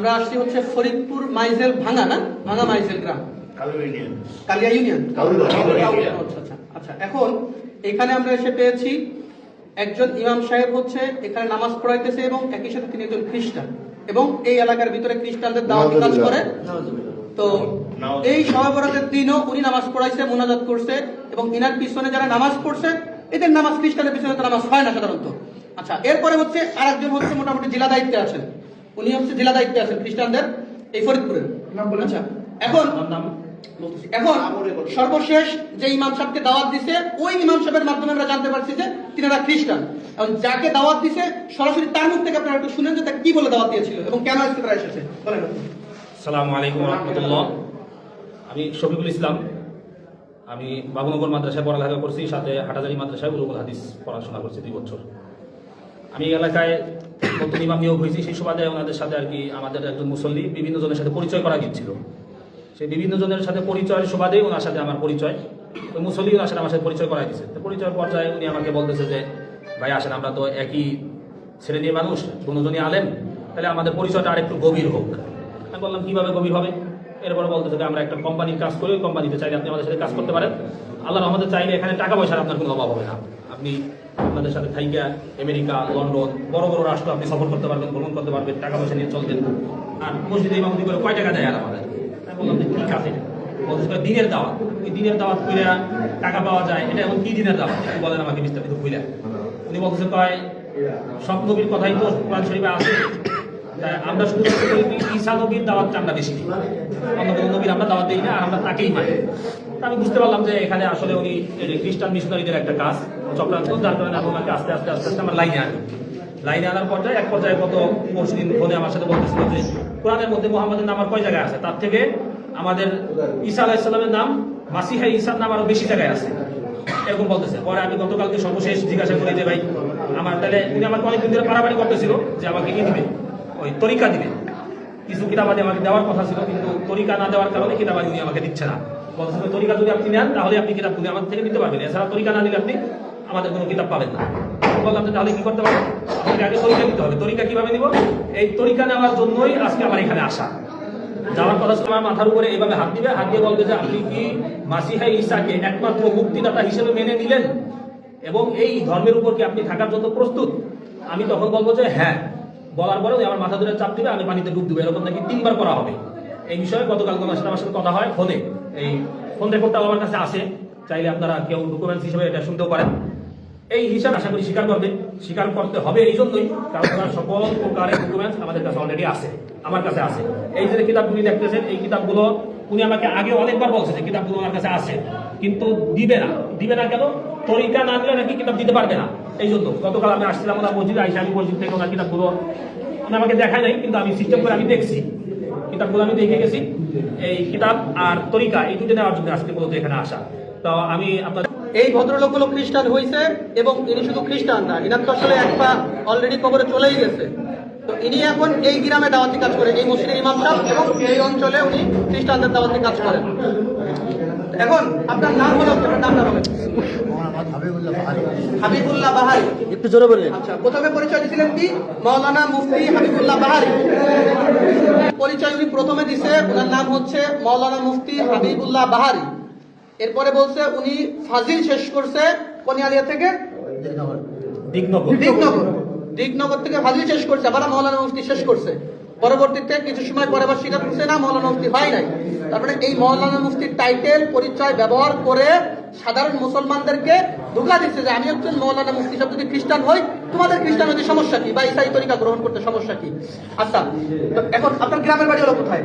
আমরা আসছি হচ্ছে ফরিদপুর মাইজেল ভাঙা না? ভাঙা মাইজেল গ্রাম। কালিয়া ইউনিয়ন? আচ্ছা আচ্ছা আচ্ছা। এখন এখানে আমরা এসে পেয়েছি একজন ইমাম সাহেব হচ্ছে এখানে নামাজ পড়াইতেছে এবং একই সাথে তিনি একজন খ্রিস্টান। এবং এই এলাকার ভিতরে খ্রিস্টানদের দাওয়াত কাজ করে। তো এই দিনও উনি নামাজ পড়াইছে মোনাজাত করছে এবং ইনার পিছনে যারা নামাজ পড়ছে এদের নামাজ খ্রিস্টানের পিছনে তো নামাজ হয় না সাধারণত। আচ্ছা এরপরে হচ্ছে আরেকজন হচ্ছে মোটামুটি জেলা দায়িত্বে আছেন। উনি হচ্ছে জেলা দায়িত্বে আছেন খ্রিস্টানদের এই ফরিদপুরের। আচ্ছা এখন এখন সর্বশেষ যে ইমাম সাহেবকে দাওয়াত দিছে ওই ইমাম সাহেবের মাধ্যমে আমরা জানতে পারছি যে তিনারা খ্রিস্টান। এবং যাকে দাওয়াত দিছে সরাসরি তার মুখ থেকে আপনারা একটু শুনেন যে তাকে কি বলে দাওয়াত দিয়েছিল এবং কেন আজকে তারা এসেছে। বলেন। সালামু আলাইকুম রহমতুল্লাহ। আমি শফিকুল ইসলাম। আমি বাবুনগর মাদ্রাসায় পড়ালেখা করছি সাথে হাটাজারি মাদ্রাসায় উলুমুল হাদিস পড়াশোনা করছি দুই বছর। আমি এই এলাকায় নতুন ইমাম নিয়োগ হয়েছি। সেই সুবাদে ওনাদের সাথে আর কি আমাদের একজন মুসল্লি বিভিন্ন জনের সাথে পরিচয় করা গিয়েছিল। সেই বিভিন্ন জনের সাথে পরিচয়ের সুবাদেই ওনার সাথে আমার পরিচয়। ওই মুসল্লি ওনার সাথে আমার সাথে পরিচয় করা গেছে তো পরিচয় পর্যায়ে উনি আমাকে বলতেছে যে, ভাই, আসেন, আমরা তো একই শ্রেণির মানুষ দুজনই আলেম। তাহলে আমাদের পরিচয়টা আরেকটু গভীর হোক। আমি বললাম, কীভাবে গভীর হবে? এরপরে বলতেছে যে, আমরা একটা কোম্পানির কাজ করি, ওই কোম্পানিতে চাইলে আপনি আমাদের সাথে কাজ করতে পারেন। আল্লাহ আমাদের চাইলে এখানে টাকা পয়সার আপনার কোনো অভাব হবে না। আপনি আপনাদের সাথে থাইকা আমেরিকা, লন্ডন, বড় বড় রাষ্ট্র আপনি সফর করতে পারবেন, ভ্রমণ করতে পারবেন টাকা পয়সা নিয়ে চলবেন। আর মসজিদে ইমামতি করে কয় টাকা দেয় আর আমাদের? বললাম যে ঠিক আছে। দিনের দাওয়াত। ওই দিনের দাওয়াত করে টাকা পাওয়া যায়। এটা এখন কি দিনের দাওয়াত? বলেন আমাকে বিস্তারিত বুঝলেন উনি বলতেছে, কয় সব নবীর কথাই তো কোরআন শরীফে আছে। আমরা শুধু ঈসা নবীর দাওয়াতটা আমরা বেশি দিই অন্য কোনো নবীর আমরা দাওয়াত দিই না, আর আমরা তাকেই মানি। আমি বুঝতে পারলাম যে এখানে আসলে উনি খ্রিস্টান মিশনারিদের একটা কাজ, চক্রান্ত, যার কারণে আমি ওনাকে আস্তে আস্তে আস্তে আস্তে আমার লাইনে আনি। লাইনে আনার পর্যায়ে এক পর্যায়ে গত পরশু দিন ফোনে আমার সাথে বলতেছিল যে, কোরআনের মধ্যে মোহাম্মদের নাম আর কয় জায়গায় আছে? তার থেকে আমাদের ঈসা আলাহিসাল্লামের নাম, মাসিহা ঈসার নাম আরও বেশি জায়গায় আছে। এরকম বলতেছে। পরে আমি গতকালকে সর্বশেষ জিজ্ঞাসা করি যে, ভাই, আমার তাহলে উনি আমাকে অনেকদিন ধরে পারাপারি করতেছিল যে আমাকে কি দিবে? ওই তরিকা দিবে। কিছু কিতাবাদি আমাকে দেওয়ার কথা ছিল কিন্তু তরিকা না দেওয়ার কারণে কিতাবাদি উনি আমাকে দিচ্ছে না। যে, তরিকা যদি আপনি নেন তাহলে আপনি কিতাব কিতাবগুলি আমাদের থেকে নিতে পারবেন। এছাড়া তরিকা না দিলে আপনি আমাদের কোনো কিতাব পাবেন না। বললাম যে তাহলে কি করতে পারবেন আপনাকে আগে তরিকা দিতে হবে। তরিকা কীভাবে নিব? এই তরিকা নেওয়ার জন্যই আজকে আমার এখানে আসা। যাওয়ার কথা আমার মাথার উপরে এইভাবে হাত দিবে হাত দিয়ে বলবে যে আপনি কি মাসিহা ঈসাকে একমাত্র মুক্তিদাতা হিসেবে মেনে নিলেন? এবং এই ধর্মের উপর কি আপনি থাকার জন্য প্রস্তুত? আমি তখন বলব যে হ্যাঁ। বলার পরে আমার মাথা ধরে চাপ দিবে, আমি পানিতে ডুব দেবো। এরকম নাকি তিনবার করা হবে। এই বিষয়ে গতকাল আমার সাথে আমার সাথে কথা হয় ফোনে। এই ফোন রেকর্ডটা আমার কাছে আসে চাইলে আপনারা কেউ ডকুমেন্টস হিসেবে এটা শুনতেও পারেন। এই হিসাব আশা করি স্বীকার করবে। স্বীকার করতে হবে এই জন্যই, কারণ সকল প্রকারের ডকুমেন্টস আমাদের কাছে অলরেডি আছে, আমার কাছে আছে। এই যে কিতাবগুলি দেখতেছেন, এই কিতাবগুলো উনি আমাকে আগে অনেকবার বলছে যে কিতাবগুলো আমার কাছে আছে। কিন্তু দিবে না। দিবে না কেন? তরিকা না দিলে নাকি কিতাব দিতে পারবে না। এই জন্য গতকাল আমি আসছিলাম ওনার মসজিদে, আইসা আমি মসজিদ থেকে ওনার কিতাবগুলো উনি আমাকে দেখায় নাই, কিন্তু আমি সিস্টেম করে আমি দেখছি। কিতাবগুলো আমি দেখে গেছি। এই কিতাব আর তরিকা এই দুটো নেওয়ার জন্য আজকে মূলত এখানে আসা। তো আমি আপনার এই ভদ্রলোকগুলো খ্রিস্টান হয়েছে এবং ইনি শুধু খ্রিস্টান না, ইনার তো আসলে এক পা অলরেডি কবরে চলেই গেছে। তো ইনি এখন এই গ্রামে দাওয়াতি কাজ করে এই মসজিদের ইমাম সাহেব এবং এই অঞ্চলে উনি খ্রিস্টানদের দাওয়াতি কাজ করেন। এখন আপনার নাম কি? আপনার নামটা বলেন হাবিবুল্লাহ বাহারি। একটু জোরে বললেন আচ্ছা প্রথমে পরিচয় দিয়েছিলেন কি? মাওলানা মুফতি হাবিবুল্লাহ বাহারি। পরিচয় উনি প্রথমে দিছে ওনার নাম হচ্ছে মাওলানা মুফতি হাবিবুল্লাহ বাহারি। এরপরে বলছে উনি ফাজিল শেষ করছে কোনিয়ালিয়া থেকে দিগনগর। দিগনগর। দিগনগর থেকে ফাজিল শেষ করছে আবার মাওলানা মুফতি শেষ করছে। পরবর্তীতে কিছু সময় পরে আবার স্বীকার করছে না মাওলানা মুফতি হয় নাই। তারপরে এই মাওলানা মুফতির টাইটেল পরিচয় ব্যবহার করে সাধারণ মুসলমানদেরকে ধোকা দিচ্ছে যে আমি একজন মৌলানা মুফতি সব যদি খ্রিস্টান হই তোমাদের খ্রিস্টান হতে সমস্যা কি? বা ইসাই তরিকা গ্রহণ করতে সমস্যা কি? আচ্ছা তো এখন আপনার গ্রামের বাড়ি হলো কোথায়?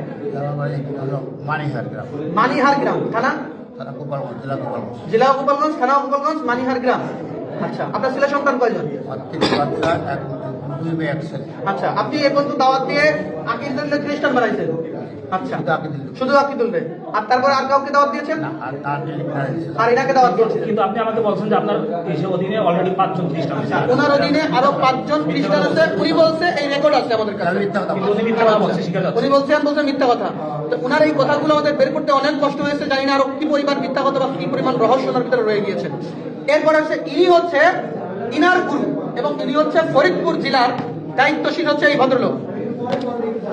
মানিহার গ্রাম। মানিহার গ্রাম থানা? জেলা গোপালগঞ্জ। জেলা গোপালগঞ্জ থানা গোপালগঞ্জ মানিহার গ্রাম। আচ্ছা আপনার ছেলে সন্তান কয়জন? আচ্ছা আপনি এখন তো দাওয়াত দিয়ে আকিদুল্লাহ খ্রিস্টান বানাইছেন? আচ্ছা। শুধু আকিদুল আর তারপর আর কাউকে দাওয়াত দিয়েছেন? আর তার আর দাওয়াত দিয়েছেন কিন্তু আপনি আমাকে বলছেন যে আপনার দেশে অধীনে অলরেডি পাঁচজন খ্রিস্টান আছে। ওনার অধীনে আরও পাঁচজন খ্রিস্টান আছে। উনি বলছে এই রেকর্ড আছে আমাদের কাছে। মিথ্যা কথা উনি মিথ্যা কথা বলছে স্বীকার উনি বলছেন বলছেন মিথ্যা কথা। তো উনার এই কথাগুলো আমাদের বের করতে অনেক কষ্ট হয়েছে। জানি না আরও কি পরিমাণ মিথ্যা কথা বা কি পরিমাণ রহস্য ওনার ভিতরে রয়ে গিয়েছে। এরপর আছে ইনি হচ্ছে ইনার গুরু এবং ইনি হচ্ছে ফরিদপুর জেলার দায়িত্বশীল হচ্ছে এই ভদ্রলোক।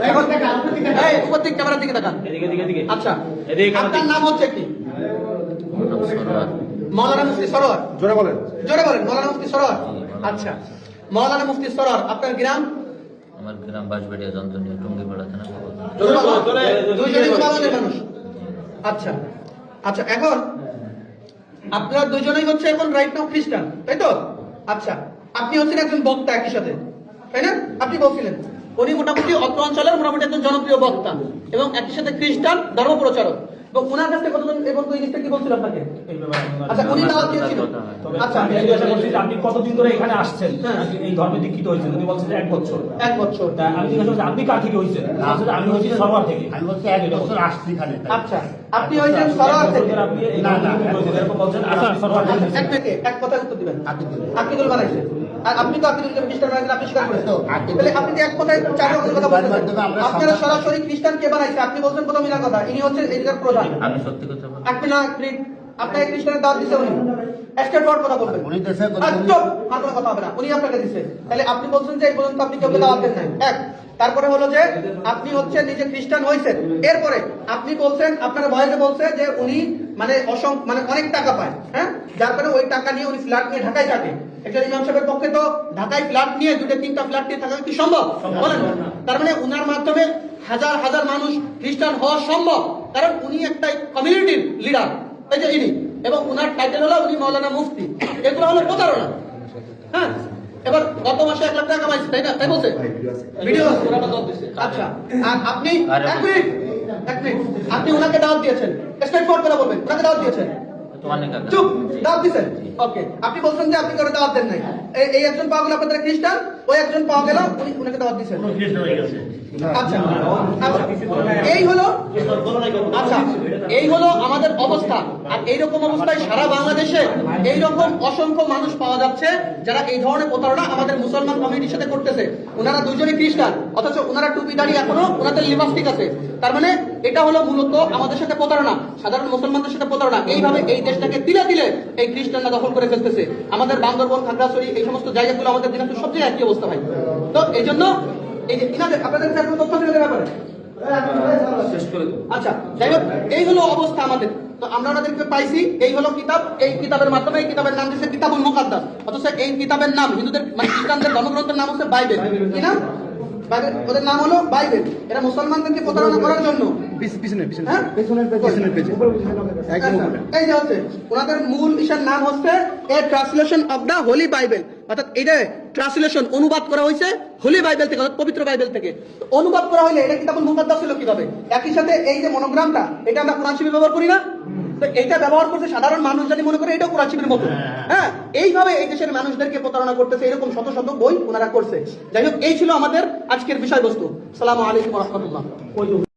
এই উপর দিক ক্যামেরার দিকে তাকান এদিকে এদিকে এদিকে। আচ্ছা। এদিকে আপনার নাম হচ্ছে কি? মৌলানা মুফতি সরোয়ার। জোরে বলেন। জোরে বলেন মৌলানা মুফতি সরোয়ার। আচ্ছা। মৌলানা মুফতি সরোয়ার আপনার গ্রাম? আমার গ্রাম বাঁশবাড়িয়া যন্ত্রণীয় টুঙ্গিপাড়া থানা জোরে বলো, জোরে, দুইজনই জোরে। বলো। গোলামের মানুষ। আচ্ছা। আচ্ছা এখন আপনারা দুজনেই হচ্ছে এখন রাইট নাও খ্রিস্টান তাই তো? আচ্ছা আপনি হচ্ছেন একজন বক্তা একই সাথে তাই না? আপনি বলছিলেন। উনি মোটামুটি অত্র অঞ্চলের মোটামুটি একজন জনপ্রিয় বক্তা এবং একই সাথে খ্রিস্টান ধর্ম প্রচারক এবং ওনার কাছ থেকে কতজন এবং এই জিনিসটা কি বলছিল আপনাকে? আচ্ছা উনি দাওয়াত দিয়েছিলেন তবে আচ্ছা আমি জিজ্ঞাসা করছি যে আপনি কতদিন ধরে এখানে আসছেন? হ্যাঁ। এই ধর্মে দীক্ষিত হয়েছেন। উনি বলছেন এক বছর। এক বছর। তা আমি জিজ্ঞাসা করছি আপনি কার থেকে হয়েছেন? আমি হচ্ছি সরোয়ার থেকে। আমি বলছি এক বছর আসছি খালি আচ্ছা আপনি হয়েছেন সরোয়ার থেকে। আপনি না, না। এরকম বলছেন আপনি সরোয়ার থেকে। এক কথা উত্তর দিবেন। আকিদুল। বানাইছে। আর আপনি তো আকিদুল খ্রিস্টান বানাইছেন আপনি স্বীকার করেছেন। তো, তাহলে আপনি যে এক কথায় চার রকমের কথা আমরা আপনারা সরাসরি খ্রিস্টান কে বানাইছে আপনি বলছেন প্রথম ইনার কথা ইনি হচ্ছেন এদিকের প্রধান। আমি সত্যি কথা বলি আপনি না আপনাকে খ্রিস্টানের দাওয়াত দিছে উনি। স্টেট কথা বলবেন। উনি দেশে বলছেন- আর কোনো কথা হবে না। উনি আপনাকে দিছে। তাহলে আপনি বলছেন যে এই পর্যন্ত আপনি কাউকে দাওয়াত দেন নাই। এক তারপরে হলো যে আপনি হচ্ছে নিজে খ্রিস্টান হয়েছেন। এরপরে আপনি বলছেন আপনার ভয়েসে বলছে যে উনি মানে অসং মানে অনেক টাকা পায় হ্যাঁ? যার কারণে ওই টাকা নিয়ে উনি ফ্ল্যাট নিয়ে ঢাকায় থাকে একজন ইমাম সাহেবের পক্ষে তো ঢাকায় ফ্ল্যাট নিয়ে দুটো তিনটা ফ্ল্যাট নিয়ে থাকা কি সম্ভব? বলেন তার মানে উনার মাধ্যমে হাজার হাজার মানুষ খ্রিস্টান হওয়া সম্ভব। কারণ উনি একটা কমিউনিটির লিডার এই যে ইনি। এবং উনার টাইটেল হলো উনি মৌলানা মুফতি। এগুলো হলো প্রতারণা। হ্যাঁ? এবার গত মাসে এক লাখ টাকা কামাইছে তাই না? তাই বলছে? ভিডিও আচ্ছা আর আপনি এক মিনিট এক মিনিট। আপনি ওনাকে দাওয়াত দিয়েছেন। স্ট্রেট ফরওয়ার্ড করে বলবেন। ওনাকে দাওয়াত দিয়েছেন। চুপ দাওয়াত দিয়েছেন। ওকে আপনি বলছেন যে আপনি কারও দাওয়াত দেন নাই। এই- এই একজন পাগল আপনাদের খ্রিস্টান? ওই একজন পাওয়া গেল উনি ওনাকে দাওয়াত দিয়েছেন। আচ্ছা আচ্ছা এই হলো আচ্ছা এই হলো আমাদের অবস্থা। আর এইরকম অবস্থায় সারা বাংলাদেশে এইরকম অসংখ্য মানুষ পাওয়া যাচ্ছে যারা এই ধরনের প্রতারণা আমাদের মুসলমান কমিউনিটির সাথে করতেছে। ওনারা দুজনই খ্রিস্টান অথচ ওনারা টুপি দাঁড়িয়ে এখনও ওনাদের লিপস্টিক আছে। তার মানে এটা হলো মূলত আমাদের সাথে প্রতারণা সাধারণ মুসলমানদের সাথে প্রতারণা। এইভাবে এই দেশটাকে তিলে তিলে এই খ্রিস্টানরা দখল করে ফেলতেছে। আমাদের বান্দরবন খাগড়াছড়ি এই সমস্ত জায়গাগুলো আমাদের দিনাজপুর সবচেয়ে একই অবস্থা। ভাই তো এই জন্য এই যে ইনাদের আপনাদের কাছে কোনো তথ্য দিতে ব্যাপারে? শেষ করে আচ্ছা যাই হোক এই হলো অবস্থা আমাদের। তো আমরা ওনাদেরকে পাইছি এই হলো কিতাব। এই কিতাবের মাধ্যমে এই কিতাবের নাম দিচ্ছে কিতাবুল মুকাদ্দাস। অথচ এই কিতাবের নাম হিন্দুদের মানে খ্রিস্টানদের ধর্মগ্রন্থের নাম হচ্ছে বাইবেল। কি নাম? ওদের নাম হলো বাইবেল। এরা মুসলমানদেরকে প্রতারণা করার জন্য। হ্যাঁ। আচ্ছা, এই যে হচ্ছে ওনাদের মূল ইসার নাম হচ্ছে a translation of the holy Bible অর্থাৎ এটা ট্রান্সলেশন অনুবাদ করা হয়েছে বাইবেল থেকে, অর্থাৎ পবিত্র বাইবেল থেকে। অনুবাদ করা এটা হলো কীভাবে? একই সাথে এই যে মনোগ্রামটা, এটা আমরা কোরআন শিবির ব্যবহার করি না? তো এটা ব্যবহার করছে সাধারণ মানুষ যদি মনে করে, এটাও কোরআন শিবির মতো। হ্যাঁ এইভাবে এই দেশের মানুষদেরকে প্রতারণা করতেছে, এরকম শত শত বই ওনারা করছে। যাই হোক, এই ছিল আমাদের আজকের বিষয়বস্তু। সালামু আলাইকুম রহমতুল্লাহ।